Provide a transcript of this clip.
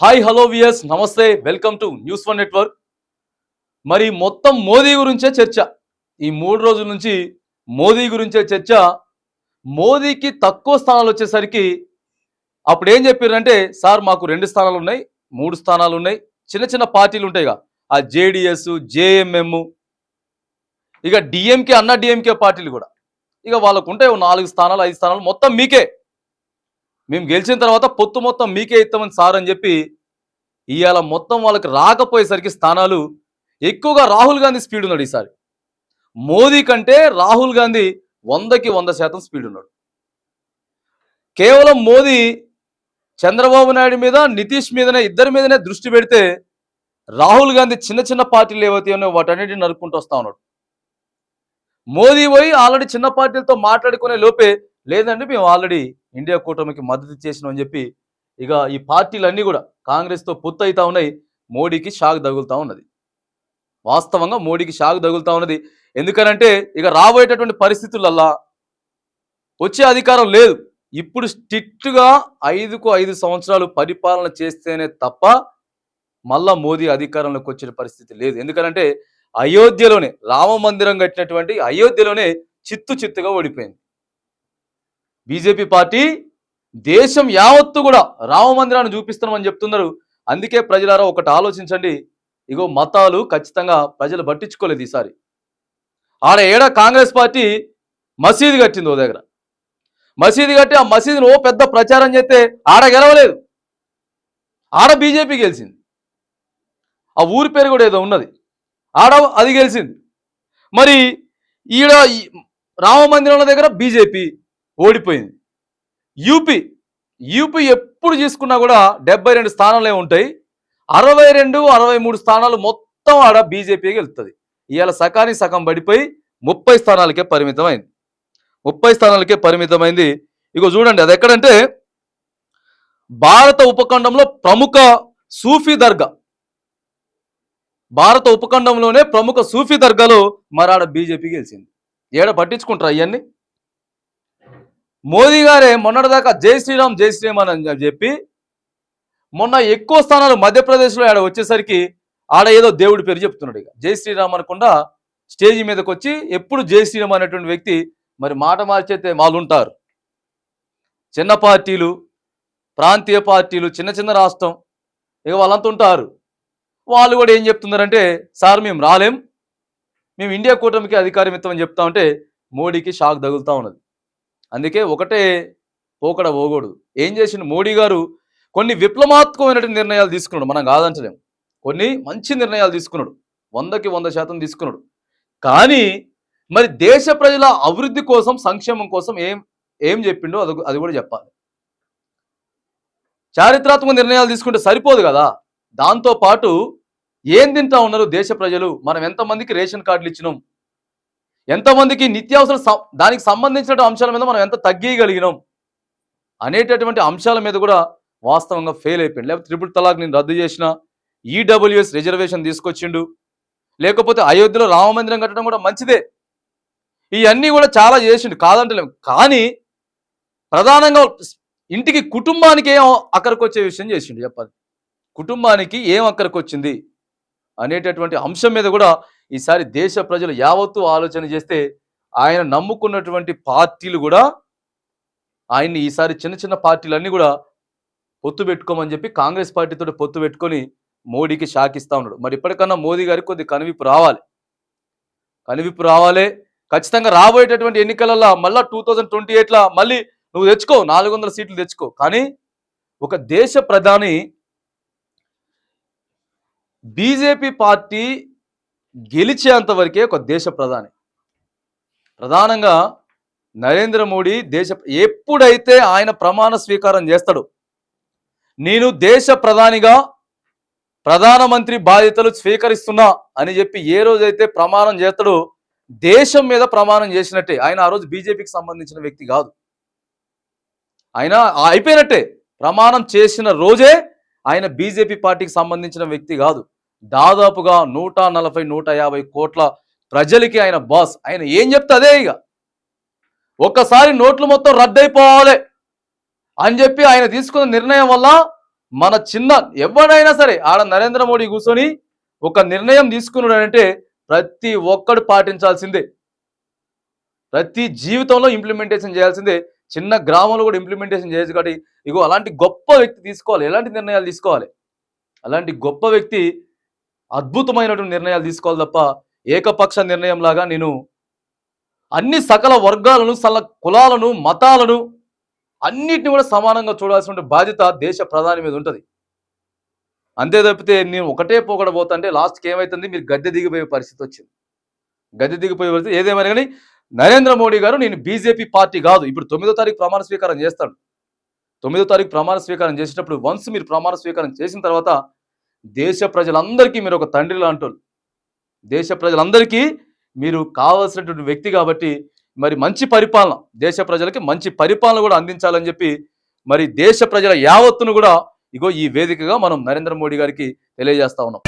Hi hello వియస్ నమస్తే welcome to news one network మరి మొత్తం మోదీ గురించే చర్చ. ఈ మూడు రోజుల నుంచి మోదీ గురించే చర్చ. మోదీకి తక్కువ స్థానాలు వచ్చేసరికి అప్పుడు ఏం చెప్పారంటే సార్ మాకు రెండు స్థానాలు ఉన్నాయి మూడు స్థానాలు ఉన్నాయి చిన్న చిన్న పార్టీలు ఉంటాయిగా ఆ జేడిఎస్ జేఎంఎం ఇక డిఎంకే అన్న డిఎంకే పార్టీలు కూడా. ఇక వాళ్ళకు ఉంటాయి నాలుగు స్థానాలు ఐదు స్థానాలు మొత్తం మీకే. మేము గెలిచిన తర్వాత పొత్తు మొత్తం మీకే ఇస్తామని సార్ అని చెప్పి ఇవాళ మొత్తం వాళ్ళకి రాకపోయేసరికి స్థానాలు ఎక్కువగా రాహుల్ గాంధీ స్పీడ్ ఉన్నాడు ఈసారి. మోదీ కంటే రాహుల్ గాంధీ వందకి వంద శాతం స్పీడ్ ఉన్నాడు. కేవలం మోదీ చంద్రబాబు నాయుడు మీద నితీష్ మీదనే ఇద్దరి మీదనే దృష్టి పెడితే రాహుల్ గాంధీ చిన్న చిన్న పార్టీలు ఏవైతే ఉన్నాయో వాటన్నిటిని నరుక్కుంటూ వస్తా ఉన్నాడు. మోదీ పోయి ఆల్రెడీ చిన్న పార్టీలతో మాట్లాడుకునే లోపే లేదండి మేము ఆల్రెడీ ఇండియా కూటమికి మద్దతు ఇచ్చేసినాం అని చెప్పి ఇక ఈ పార్టీలన్నీ కూడా కాంగ్రెస్తో పొత్తు అవుతా ఉన్నాయి. మోడీకి షాక్ తగులుతా ఉన్నది. వాస్తవంగా మోడీకి షాక్ తగులుతా ఉన్నది. ఎందుకనంటే ఇక రాబోయేటటువంటి పరిస్థితులల్లా వచ్చే అధికారం లేదు. ఇప్పుడు స్ట్రిక్ట్గా ఐదుకు ఐదు సంవత్సరాలు పరిపాలన చేస్తేనే తప్ప మళ్ళా మోదీ అధికారంలోకి వచ్చే పరిస్థితి లేదు. ఎందుకనంటే అయోధ్యలోనే రామ మందిరం కట్టినటువంటి అయోధ్యలోనే చిత్తు చిత్తుగా ఓడిపోయింది. బీజేపీ పార్టీ దేశం యావత్తు కూడా రామ మందిరాన్ని చూపిస్తున్నామని చెప్తున్నారు. అందుకే ప్రజలారా ఒకటి ఆలోచించండి. ఇగో మతాలు ఖచ్చితంగా ప్రజలు పట్టించుకోలేదు ఈసారి. ఆడ ఏడ కాంగ్రెస్ పార్టీ మసీదు కట్టింది ఓ దగ్గర. మసీదు కట్టి ఆ మసీదును ఓ పెద్ద ప్రచారం చేస్తే ఆడ గెలవలేదు. ఆడ బీజేపీ గెలిచింది. ఆ ఊరి పేరు కూడా ఏదో ఉన్నది. ఆడ అది గెలిచింది. మరి ఈడ ఈ రామ మందిరం దగ్గర బీజేపీ ఓడిపోయింది. యూపీ యూపీ ఎప్పుడు తీసుకున్నా కూడా డెబ్బై రెండు స్థానాలే ఉంటాయి. అరవై రెండు అరవై మూడు స్థానాలు మొత్తం ఆడ బీజేపీకి వెళ్తుంది ఇవాళ సకాని సగం పడిపోయి ముప్పై స్థానాలకే పరిమితమైంది. ముప్పై స్థానాలకే పరిమితమైంది. ఇగో చూడండి అది ఎక్కడంటే భారత ఉపఖండంలో ప్రముఖ సూఫీ దర్గా. భారత ఉపఖండంలోనే ప్రముఖ సూఫీ దర్గాలో మరాడ బీజేపీ గెలిచింది. ఏడ పట్టించుకుంటారు అవన్నీ మోదీ గారే మొన్నటిదాకా జై శ్రీరామ్ జై శ్రీరామ్ అని చెప్పి మొన్న ఎక్కువ స్థానాలు మధ్యప్రదేశ్లో ఆడ వచ్చేసరికి ఆడ ఏదో దేవుడి పేరు చెప్తున్నాడు ఇక. జై శ్రీరామ్ అనకుండా స్టేజ్ మీదకి వచ్చి ఎప్పుడు జై శ్రీరామ్ అనేటువంటి వ్యక్తి మరి మాట మార్చైతే మాలుంటారు. చిన్న పార్టీలు ప్రాంతీయ పార్టీలు చిన్న చిన్న రాష్ట్రం ఇక వాళ్ళంతా ఉంటారు. వాళ్ళు కూడా ఏం చెప్తున్నారంటే సార్ మేము రాలేం. మేము ఇండియా కూటమికి అధికారం ఇస్తామని చెప్తా ఉంటే మోడీకి షాక్ తగులుతూ ఉన్నది. అందుకే ఒకటే పోకడ పోకూడదు. ఏం చేసిండు? మోడీ గారు కొన్ని విప్లవాత్మకమైనటువంటి నిర్ణయాలు తీసుకున్నాడు. మనం కాదంటలేం. కొన్ని మంచి నిర్ణయాలు తీసుకున్నాడు. వందకి వంద శాతం తీసుకున్నాడు. కానీ మరి దేశ ప్రజల అభివృద్ధి కోసం సంక్షేమం కోసం ఏం ఏం చెప్పిండో అది అది కూడా చెప్పాలి. చారిత్రాత్మక నిర్ణయాలు తీసుకుంటే సరిపోదు కదా. దాంతో పాటు ఏం తింటా ఉన్నారు దేశ ప్రజలు? మనం ఎంతమందికి రేషన్ కార్డులు ఇచ్చినాం? ఎంతమందికి నిత్యావసర దానికి సంబంధించిన అంశాల మీద మనం ఎంత తగ్గగలిగినాం అనేటటువంటి అంశాల మీద కూడా వాస్తవంగా ఫెయిల్ అయిపోయింది లేకపోతే త్రిపుల్ తలాక్ నేను రద్దు చేసిన ఈడబ్ల్యూఎస్ రిజర్వేషన్ తీసుకొచ్చిండు. లేకపోతే అయోధ్యలో రామ మందిరం కట్టడం కూడా మంచిదే. ఇవన్నీ కూడా చాలా చేసిండు. కాదంటలేము కానీ ప్రధానంగా ఇంటికి కుటుంబానికి ఏం అక్కడికి వచ్చే విషయం చేసిండు. చెప్పాలి. కుటుంబానికి ఏం అక్కడికి వచ్చింది అనేటటువంటి అంశం మీద కూడా ఈసారి దేశ ప్రజలు యావత్తు ఆలోచన చేస్తే ఆయన నమ్ముకున్నటువంటి పార్టీలు కూడా ఆయన్ని ఈసారి చిన్న చిన్న పార్టీలన్నీ కూడా పొత్తు పెట్టుకోమని చెప్పి కాంగ్రెస్ పార్టీతో పొత్తు పెట్టుకొని మోడీకి షాక్ ఇస్తూ ఉన్నాడు. మరి ఇప్పటికన్నా మోదీ గారికి కొద్ది కనువిప్పు రావాలి. కనువిప్పు రావాలి. ఖచ్చితంగా రాబోయేటటువంటి ఎన్నికలలో మళ్ళా టూ థౌజండ్ ట్వంటీ ఎయిట్లో మళ్ళీ నువ్వు తెచ్చుకో నాలుగు వందల సీట్లు తెచ్చుకో. కానీ ఒక దేశ ప్రధాని బీజేపీ పార్టీ గెలిచేంత వరకే ఒక దేశ ప్రధాని. ప్రధానంగా నరేంద్ర మోడీ దేశ ఎప్పుడైతే ఆయన ప్రమాణ స్వీకారం చేస్తాడో నేను దేశ ప్రధానిగా ప్రధానమంత్రి బాధ్యతలు స్వీకరిస్తున్నా అని చెప్పి ఏ రోజైతే ప్రమాణం చేస్తాడో దేశం మీద ప్రమాణం చేసినట్టే. ఆయన ఆ రోజు బీజేపీకి సంబంధించిన వ్యక్తి కాదు. ఆయన అయిపోయినట్టే. ప్రమాణం చేసిన రోజే ఆయన బీజేపీ పార్టీకి సంబంధించిన వ్యక్తి కాదు. దాదాపుగా నూట నలభై నూట యాభై కోట్ల ప్రజలకి ఆయన బాస్. ఆయన ఏం చెప్తే అదే ఇక. ఒక్కసారి నోట్లు మొత్తం రద్దయిపోవాలి అని చెప్పి ఆయన తీసుకున్న నిర్ణయం వల్ల మన చిన్న ఎవడైనా సరే ఆడ నరేంద్ర మోడీ కూర్చొని ఒక నిర్ణయం తీసుకున్నాడంటే ప్రతి ఒక్కడు పాటించాల్సిందే. ప్రతి జీవితంలో ఇంప్లిమెంటేషన్ చేయాల్సిందే. చిన్న గ్రామంలో కూడా ఇంప్లిమెంటేషన్ చేయొచ్చు కాబట్టి ఇగో అలాంటి గొప్ప వ్యక్తి తీసుకోవాలి. ఎలాంటి నిర్ణయాలు తీసుకోవాలి? అలాంటి గొప్ప వ్యక్తి అద్భుతమైనటువంటి నిర్ణయాలు తీసుకోవాలి తప్ప ఏకపక్ష నిర్ణయం లాగా నేను అన్ని సకల వర్గాలను సల కులాలను మతాలను అన్నిటిని కూడా సమానంగా చూడాల్సిన బాధ్యత దేశ ప్రధాని మీద ఉంటుంది. అంతే తప్పితే నేను ఒకటే పోగడబోతుంటే లాస్ట్కి ఏమవుతుంది మీరు గద్దె దిగిపోయే పరిస్థితి వచ్చింది. గద్దె దిగిపోయే పరిస్థితి ఏదేమైనా కానీ నరేంద్ర మోడీ గారు నేను బీజేపీ పార్టీ కాదు. ఇప్పుడు తొమ్మిదో తారీఖు ప్రమాణ స్వీకారం చేస్తాడు. తొమ్మిదో తారీఖు ప్రమాణ స్వీకారం చేసేటప్పుడు వన్స్ మీరు ప్రమాణ స్వీకారం చేసిన తర్వాత దేశ ప్రజలందరికీ మీరు ఒక తండ్రి లాంటి దేశ ప్రజలందరికీ మీరు కావాల్సినటువంటి వ్యక్తి కాబట్టి మరి మంచి పరిపాలన దేశ ప్రజలకి మంచి పరిపాలన కూడా అందించాలని చెప్పి మరి దేశ ప్రజల యావత్తును కూడా ఇగో ఈ వేదికగా మనం నరేంద్ర మోడీ గారికి తెలియజేస్తా ఉన్నాం.